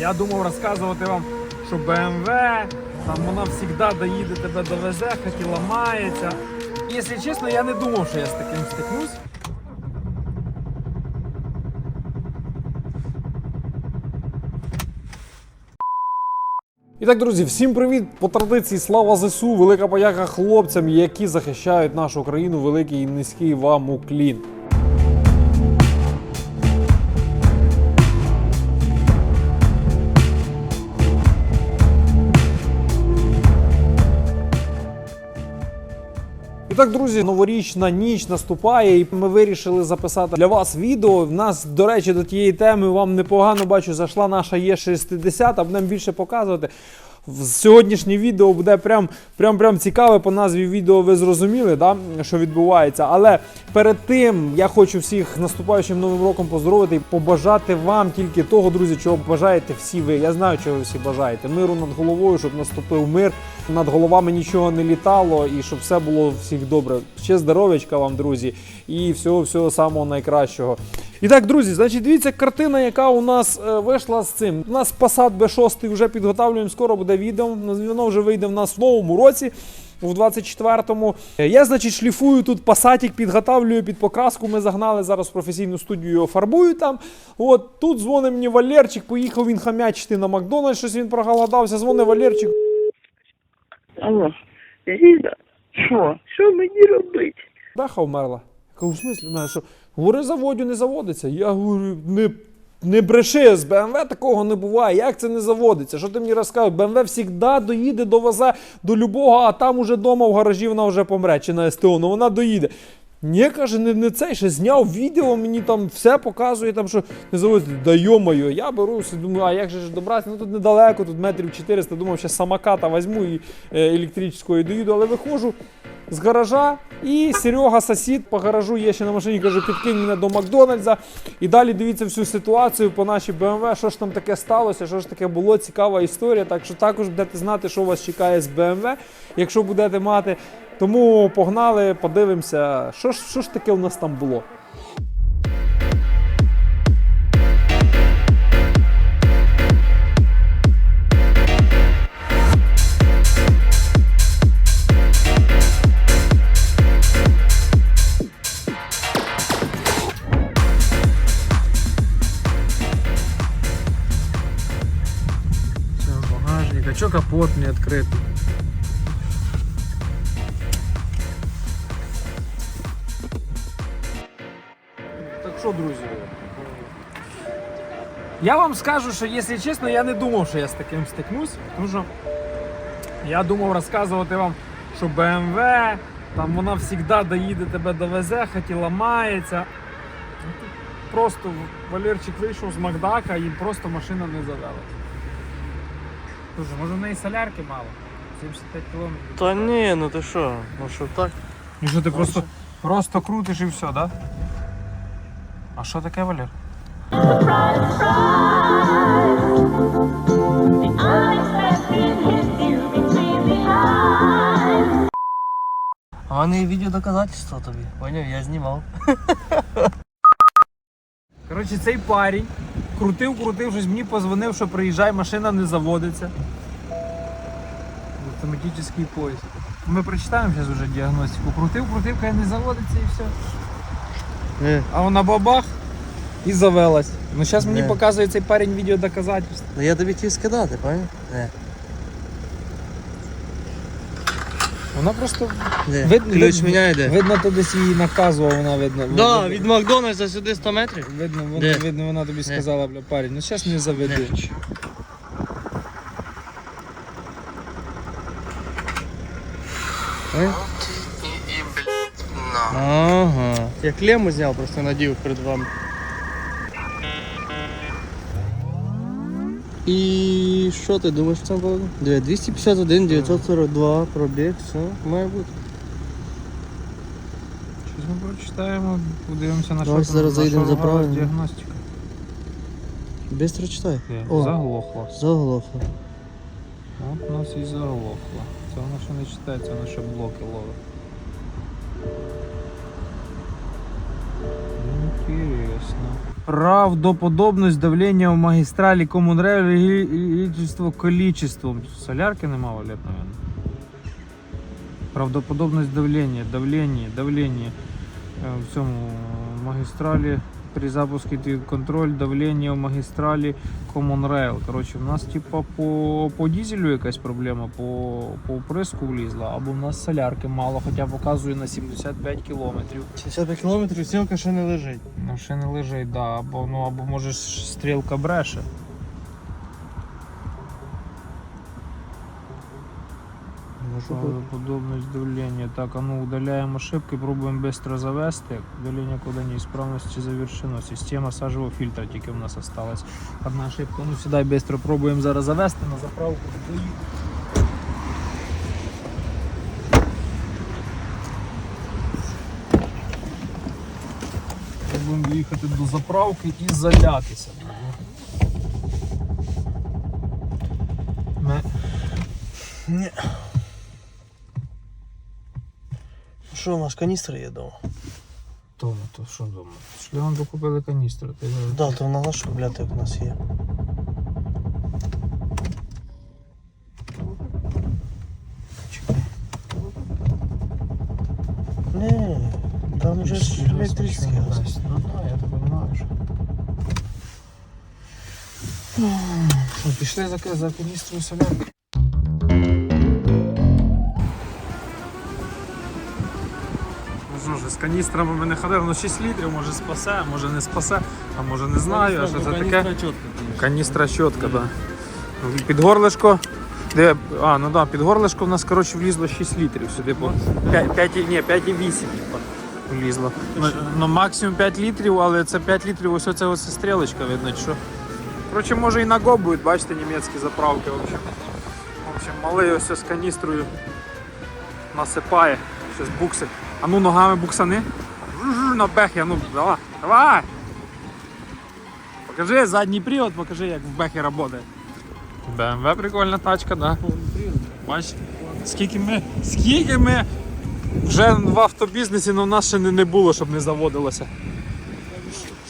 Я думав розказувати вам, що BMW, там вона завжди доїде тебе довезе, і ламається. Якщо чесно, я не думав, що я з таким стикнусь. І так, друзі, всім привіт! По традиції слава ЗСУ, велика подяка хлопцям, які захищають нашу країну. Великий і низький вам уклін. Так, друзі, новорічна ніч наступає, і ми вирішили записати для вас відео. В нас, до речі, до тієї теми вам непогано бачу, зайшла наша Є60, будемо більше показувати. Сьогоднішнє відео буде прям, прям, прям цікаве. По назві відео ви зрозуміли, да, що відбувається. Але перед тим я хочу всіх наступаючим новим роком поздоровити і побажати вам тільки того, друзі, чого бажаєте всі ви. Я знаю, чого ви всі бажаєте. Миру над головою, щоб наступив мир, над головами нічого не літало і щоб все було всіх добре. Ще здоров'ячка вам, друзі, і всього всього самого найкращого. І так, друзі, значить, дивіться картина, яка у нас е, вийшла з цим. У нас Passat B6 вже підготовлюємо, скоро буде відео. Воно вже вийде в нас в новому році. В 24-му. Е, Я, значить, шліфую тут пасатик, підготавлюю під покраску. Ми загнали зараз в професійну студію, його фарбую там. От тут дзвонить мені Валерчик, поїхав він хамячити на Макдональдс, щось він проголодався. Дзвонить Валерчик. Алло, Ліза, що? Що мені робити? Даха вмерла. Кажу, в смислі, мене що? Говори, заводю, не заводиться. Я говорю, не, не бреши, з БМВ такого не буває. Як це не заводиться? Що ти мені розказуєш? БМВ завжди доїде, довезе до любого, а там уже вдома в гаражі вона вже помре, чи на СТО, ну вона доїде. Ні, каже, не, не цей, ще зняв відео, мені там все показує, там, що не заводиться. Да йомаю, я беру, собі, думаю, а як же ж добратися? Ну тут недалеко, тут метрів 400, думав, ще самоката візьму і е, електричською доїду, але виходжу з гаража, і Серега, сусід по гаражу є ще на машині, каже, підкинь мене до Макдональдса. І далі дивіться всю ситуацію по нашій BMW, що ж там таке сталося, що ж таке було, цікава історія. Так що також будете знати, що вас чекає з BMW, якщо будете мати. Тому погнали, подивимося, що ж, що ж таке у нас там було. Капот не відкритий? Так що, друзі? Я вам скажу, що якщо чесно, я не думав, що я з таким стикнусь, тому що я думав розказувати вам, що BMW, там вона завжди доїде, тебе довезе, хоч і ламається. Просто Валерчик вийшов з Макдака і просто машина не завелась. Слушай, може в неї солярки мало? 75 кілометрів. Та ні, ну ти що, ну що так? І що ти просто, просто крутиш і все, так? Да? А що таке, Валер? А в мене є відео доказательства тобі. Поняв, я знімав. Коротше, цей парень крутив, крутив, щось мені позвонив, що приїжджай, машина не заводиться. Автоматичний поїзд. Ми прочитаємо зараз вже діагностику. Крутив, крутив, хай не заводиться і все. Не. А вона бабах і завелась. Ну зараз мені Не. показує цей парень відео доказательств. Ну я тобі хотів скидати, пам'ятаєш? Не. Вона просто Не. Видно, Ключ видно. міняє де? видно, то десь її наказував, вона видно. Да, видно, від Макдональдса сюди 100 метрів. видно, видно, Де? видно, вона тобі сказала, бля, парень, ну зараз не заведу. Не. Поняв? Ага. Я клемму зняв, просто надів перед вами. І що ти думаєш в цьому поводу? Диви, 251, 942, пробіг, все, має бути. Щось ми прочитаємо, подивимося на що зараз на заїдемо що за правильно. діагностика. Бистро читай. Є, О. Заглохло. Заголовка. От у нас і заглохло. Це воно ще не читається, воно ще блоки ловить. Інтересно. Правдоподобність давлення в магістралі Комунрель количеством. Солярки нема валет, наверное. Правдоподобність давлення, давлення, давлення е, в цьому магістралі при запуску контроль давлення в магістралі Common Rail. Коротше, в нас типа по, по дізелю якась проблема, по, по вприску влізла, або в нас солярки мало, хоча показує на 75 кілометрів. 65 кілометрів, сілка ще не лежить. Ну, ще не лежить, да. або, ну, або може стрілка бреше. Правдоподобность давления. Так, а ну удаляем ошибки, пробуем быстро завести. Удаление кода неисправности завершено. Система сажевого фильтра тільки в нас осталась. Одна ошибка. Ну сюди быстро пробуємо зараз завести на заправку. Пробуємо доїхати до заправки і залятися. Ні. Що, у нас каністри є вдома? То, то що вдома? Шльон докупили каністру. Ти Да, то на нашу як у нас є. чекай. Ні, дасть. Ну так, я так розумію, що. Що, пішли за, за каністрою солярки? Ну що ж, з каністрами ми не ходили, ну 6 літрів, може спасе, може не спасе, а може не знаю, а що це таке. Каністра чітка, так. Да. Під горлишко. Де, а, ну да, під горлишко в нас коротше влізло 6 літрів сюди. По 5, 5, ні, 5,8 типа, влізло. Ну, ну, максимум 5 літрів, але це 5 літрів, ось оце ось стрілочка видно, що. Коротше, може і на го будуть, бачите, німецькі заправки. В общем, в общем малий ось з каністрою насипає. Щось букси. А ну ногами буксани. На бехі, а ну давай, давай. Покажи задній привод, покажи, як в бехі працює. BMW прикольна тачка, да. Бач, скільки ми, скільки ми вже в автобізнесі, але в нас ще не, не було, щоб не заводилося.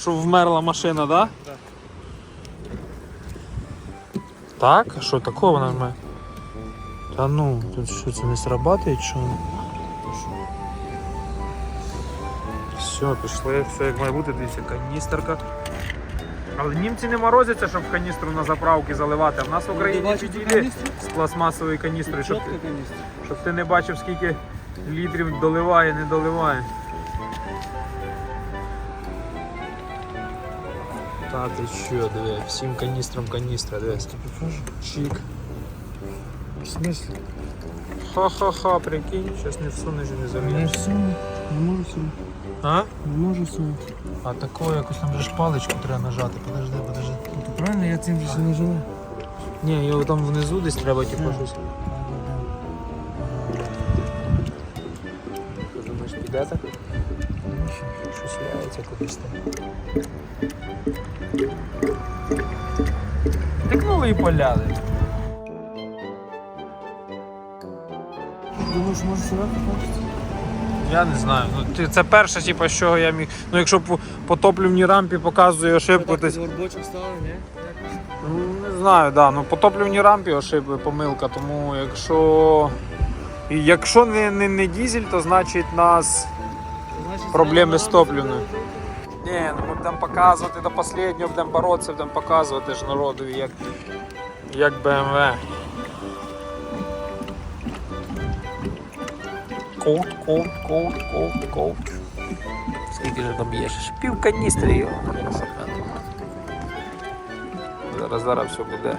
Щоб вмерла машина, да? Так. Так? А що такого вона має? Та ну, тут що це не срабатує, чи що? Все, пішли, все як має бути, дивіться, каністерка. Але німці не морозяться, щоб каністру на заправки заливати. А в нас в Україні підійде з пластмасової каністри, щоб, ти- щоб ти не бачив, скільки літрів доливає, не доливає. Та ти що, диви, всім каністрам каністра, дивись. Чик. В смысле? Ха-ха-ха, прикинь, щас не всунеш і не Не залізеш. всунуть. Не можу всунути. А? Не можу всунути. А такого якось там же ж паличку треба нажати. Подожди, подожди. Ну, то правильно, я цим вже не живу. Ні, його там внизу десь треба типу щось. Піде так? Щось яється кудись там. Тикнули і поляли. Думаєш, може сюди хочеться? Я не знаю. Ну, ти- це перше, типу, з чого я міг. Ну, якщо по, по топливній рампі показує ошибку, то Горбочок стали, ні? Ну, Не знаю, да. Ну по топливній рампі ошибка, помилка, тому якщо. Якщо не, не, не дізель, то значить нас проблеми з топливною. Ні, ну ми будемо показувати до останнього, будемо боротися, будемо показувати ж народові, як, як BMW. Колд, колд, колд, колд, колд. Скільки ж там? Ще Пів каністри його. Зараз, зараз все буде.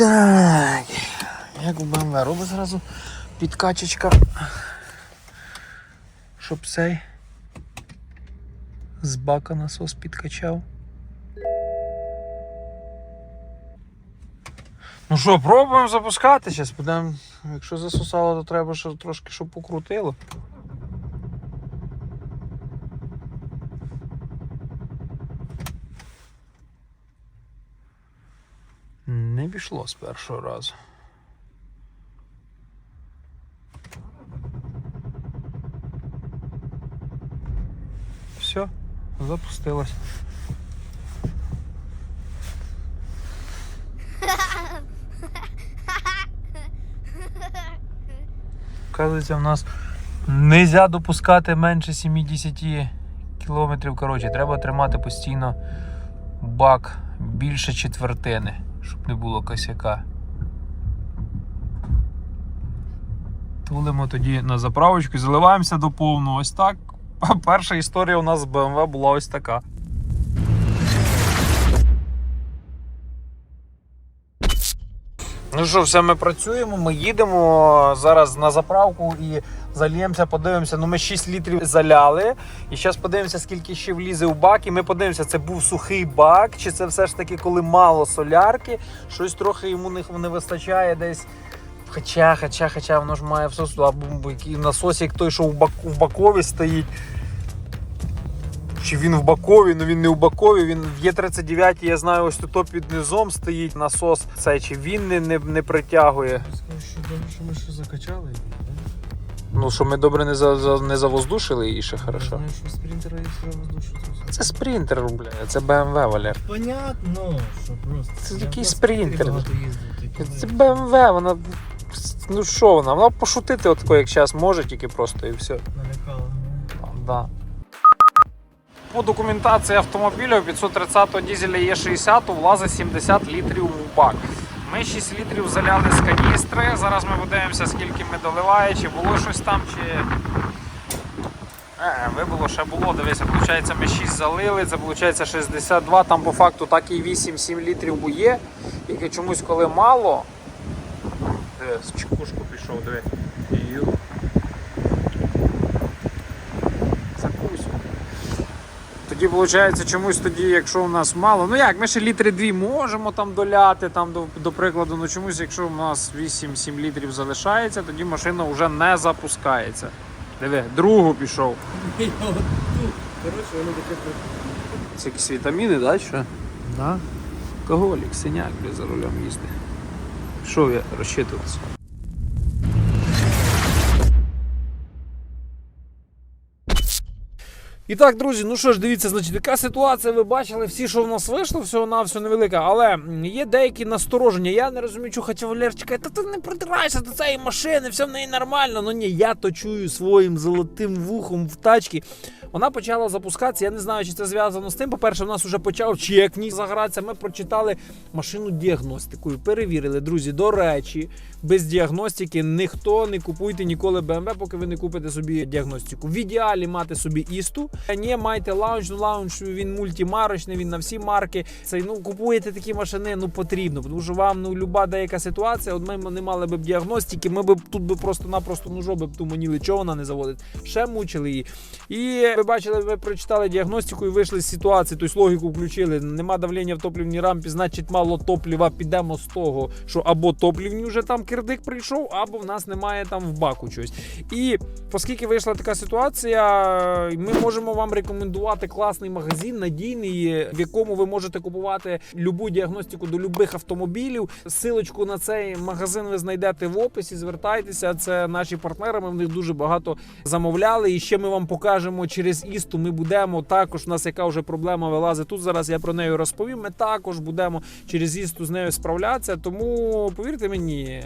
Так. Як у BMW робить зразу підкачечка. Щоб цей з бака насос підкачав. Ну що, пробуємо запускати зараз. Будемо. Якщо засосало, то треба ще трошки, щоб покрутило. Не пішло з першого разу. запустилась. Оказується, в нас не можна допускати менше 70 кілометрів. Коротше, треба тримати постійно бак більше четвертини, щоб не було косяка. Тулимо тоді на заправочку заливаємося до повного. Ось так. Перша історія у нас з BMW була ось така. Ну що, все, ми працюємо, ми їдемо зараз на заправку і зальємося, подивимося. Ну, ми 6 літрів заляли. І зараз подивимося, скільки ще влізе у бак. І ми подивимося, це був сухий бак, чи це все ж таки, коли мало солярки, щось трохи йому не, вистачає десь. Хоча, хоча, хоча воно ж має все або який насосик той, що в, бак, в бакові стоїть. Чи він в бакові, ну він не в бакові, він в Є39, я знаю, ось тут під низом стоїть насос. Цей, чи він не, не, не притягує. Скажу, що добре, що ми ще закачали. Ну, що ми добре не, за, за, не завоздушили її ще хорошо. Знаєш, що спринтера є воздушити. Це спринтер, бля, це BMW, Валер. Понятно, що просто. Це Я такий спринтер. Це BMW, вона. Ну що вона? Вона пошутити от тако, як зараз може, тільки просто і все. налякала. Да. По документації автомобіля у 530 дізеля Є60 влазить 70 літрів в бак. Ми 6 літрів заляли з каністри. Зараз ми подивимося, скільки ми доливає, чи було щось там, чи. Е, вибуло, ще було, дивися, виходить, ми 6 залили, це виходить 62, там по факту так і 8-7 літрів є. Тільки чомусь коли мало. Диви, з чекушку пішов, диви. Тоді виходить, чомусь тоді, якщо у нас мало. Ну як, ми ще літри дві можемо там доляти, там до, до прикладу, ну чомусь, якщо у нас 8-7 літрів залишається, тоді машина вже не запускається. Диви, другу пішов. Коротше, воно таке Це якісь вітаміни, да, що? Да? Алкоголік, синяк, бля, за рулем їздить. Пішов я розчитуватися. І так, друзі, ну що ж, дивіться, значить, яка ситуація, ви бачили, всі, що в нас вийшло, всього на все невелика, але є деякі настороження. Я не розумію, що хоча Валер чекає, та ти не придирайся до цієї машини, все в неї нормально. Ну ні, я то чую своїм золотим вухом в тачці. Вона почала запускатися. Я не знаю, чи це зв'язано з тим. По-перше, в нас вже почав чек в загратися. Ми прочитали машину діагностикою, перевірили, друзі. До речі, без діагностики ніхто не купуйте ніколи BMW, поки ви не купите собі діагностику. В ідеалі мати собі істу. Не майте лаунч, ну лаунч він мультимарочний, він на всі марки. Це ну купуєте такі машини, ну потрібно, тому що вам ну люба деяка ситуація. От ми не мали б діагностики, ми б тут би просто-напросто ну жоби б туманіли, чого вона не заводить. Ще мучили її. І ви бачили, ви прочитали діагностику і вийшли з ситуації, тобто логіку включили. Нема давлення в топливній рампі, значить мало топлива. Підемо з того, що або топлівні вже там кирдик прийшов, або в нас немає там в баку щось. І оскільки вийшла така ситуація, ми можемо вам рекомендувати класний магазин, надійний, в якому ви можете купувати любу діагностику до любих автомобілів. Силочку на цей магазин ви знайдете в описі. Звертайтеся, це наші партнери. Ми в них дуже багато замовляли. І ще ми вам покажемо через істу. Ми будемо також. У нас яка вже проблема вилазить тут. Зараз я про неї розповім. Ми також будемо через істу з нею справлятися. Тому повірте мені.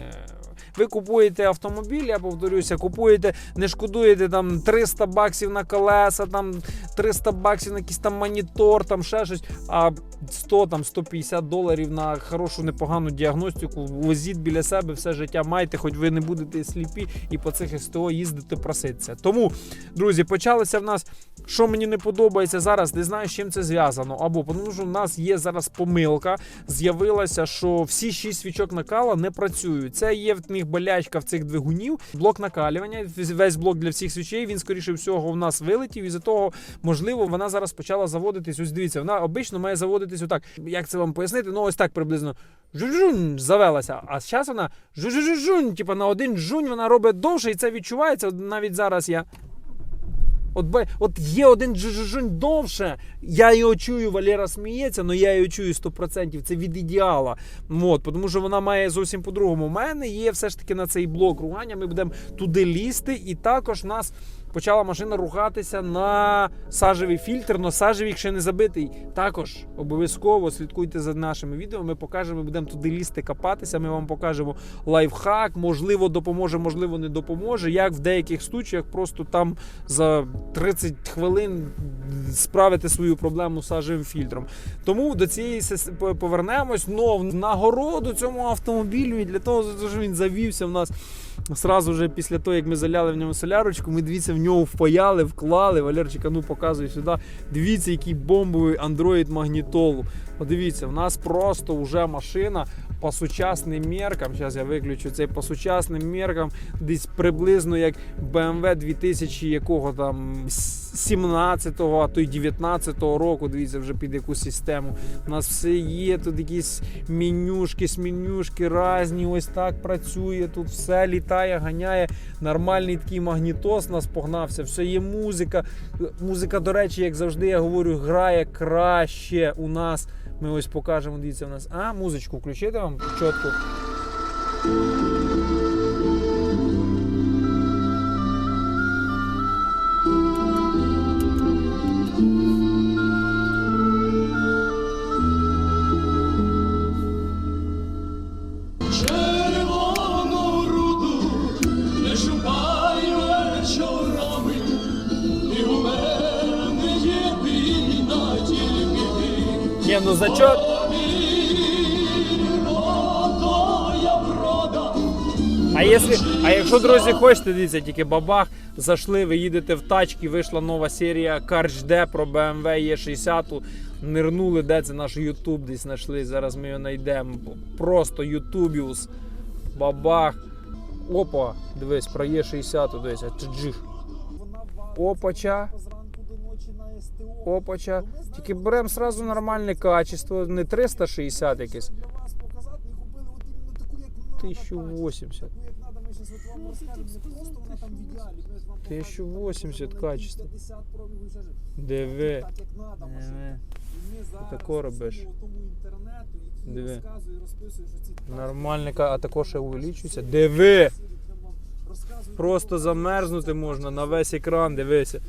Ви купуєте автомобіль, я повторюся, купуєте, не шкодуєте там 300 баксів на колеса, там 300 баксів на якийсь там монітор, там ще щось, а 100 там 150 доларів на хорошу непогану діагностику. Возіть біля себе все життя майте, хоч ви не будете сліпі і по цих СТО їздити проситися. Тому, друзі, почалося в нас. Що мені не подобається зараз, не знаю, з чим це зв'язано. Або тому, що в нас є зараз помилка. З'явилася, що всі шість свічок накала не працюють. Це є в них болячка в цих двигунів. Блок накалювання, весь блок для всіх свічей. Він скоріше всього в нас вилетів. І за того, можливо, вона зараз почала заводитись. Ось дивіться, вона обично має заводитись отак. Як це вам пояснити? Ну, ось так приблизно. Жужун завелася. А зараз вона жужужужунь, типа на один жунь вона робить довше, і це відчувається. Навіть зараз я. От, от є один джужужунь довше. Я його чую, Валера сміється, але я його чую 100%. Це від ідеала. От, тому що вона має зовсім по-другому. У мене є все ж таки на цей блок ругання. Ми будемо туди лізти, і також нас. Почала машина рухатися на сажевий фільтр, але сажевий ще не забитий. Також обов'язково слідкуйте за нашими відео. Ми покажемо, ми будемо туди лізти, копатися. Ми вам покажемо лайфхак, можливо, допоможе, можливо, не допоможе. Як в деяких случаях просто там за 30 хвилин справити свою проблему з сажевим фільтром. Тому до цієї повернемось. Но в нагороду цьому автомобілю і для того, що він завівся в нас. Сразу же після того, як ми заляли в ньому солярочку, ми дивіться, в нього впаяли, вклали. Валерчика, ну показуй сюди. Дивіться, який бомбовий Android магнітолу. Подивіться, в нас просто вже машина по сучасним меркам. Зараз я виключу цей по сучасним меркам, десь приблизно як BMW 2000 якого там 17-го, а то й 19-го року. Дивіться, вже під яку систему. У нас все є, тут якісь менюшки, смінюшки різні, ось так працює. Тут все літає, ганяє. Нормальний такий магнітос нас погнався, все є музика. Музика, до речі, як завжди я говорю, грає краще у нас. Ми ось покажемо, дивіться, в нас. А, музичку включити вам чітко. А якщо, друзі, хочете, дивіться, тільки бабах, зайшли, ви їдете в тачки, вийшла нова серія Car HD про BMW E60. Нирнули, де це наш YouTube десь знайшли. Зараз ми його знайдемо. Просто Ютубіус. Бабах. Опа, дивись, про E60, дивись, чджих. Опача. Опача. Тільки беремо сразу нормальне качество, не 360 якесь. 1080. 1080 качество. Диви. Диви. Тако робиш. Диви. Нормальне, ка- а також ще увеличується. Диви! Просто замерзнути можна на весь екран, дивися.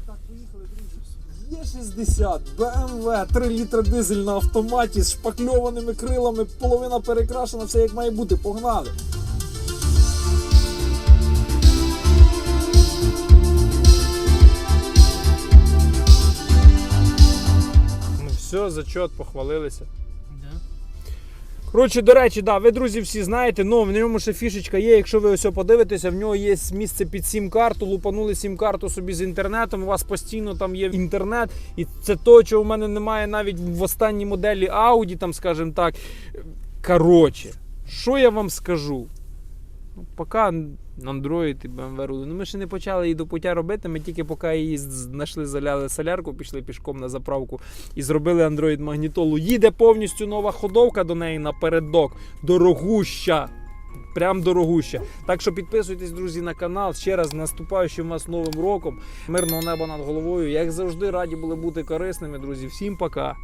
Є 60, BMW, 3 літра дизель на автоматі з шпакльованими крилами, половина перекрашена, все як має бути, погнали. Все, зачет, похвалилися. Коротше, до речі, да, ви, друзі, всі знаєте, ну в ньому ще фішечка є. Якщо ви ось подивитеся, в нього є місце під сім-карту, лупанули сім-карту собі з інтернетом. У вас постійно там є інтернет, і це то, чого в мене немає навіть в останній моделі Audi, там, скажімо так. Коротше, що я вам скажу? Ну, поки Android і BMW рулить. Ну, ми ще не почали її до пуття робити. Ми тільки поки її знайшли, заляли солярку, пішли пішком на заправку і зробили Android магнітолу. Їде повністю нова ходовка до неї напередок. Дорогуща. Прям дорогуща. Так що підписуйтесь, друзі, на канал. Ще раз наступаючим вас новим роком. Мирного неба над головою. Як завжди, раді були бути корисними, друзі. Всім пока.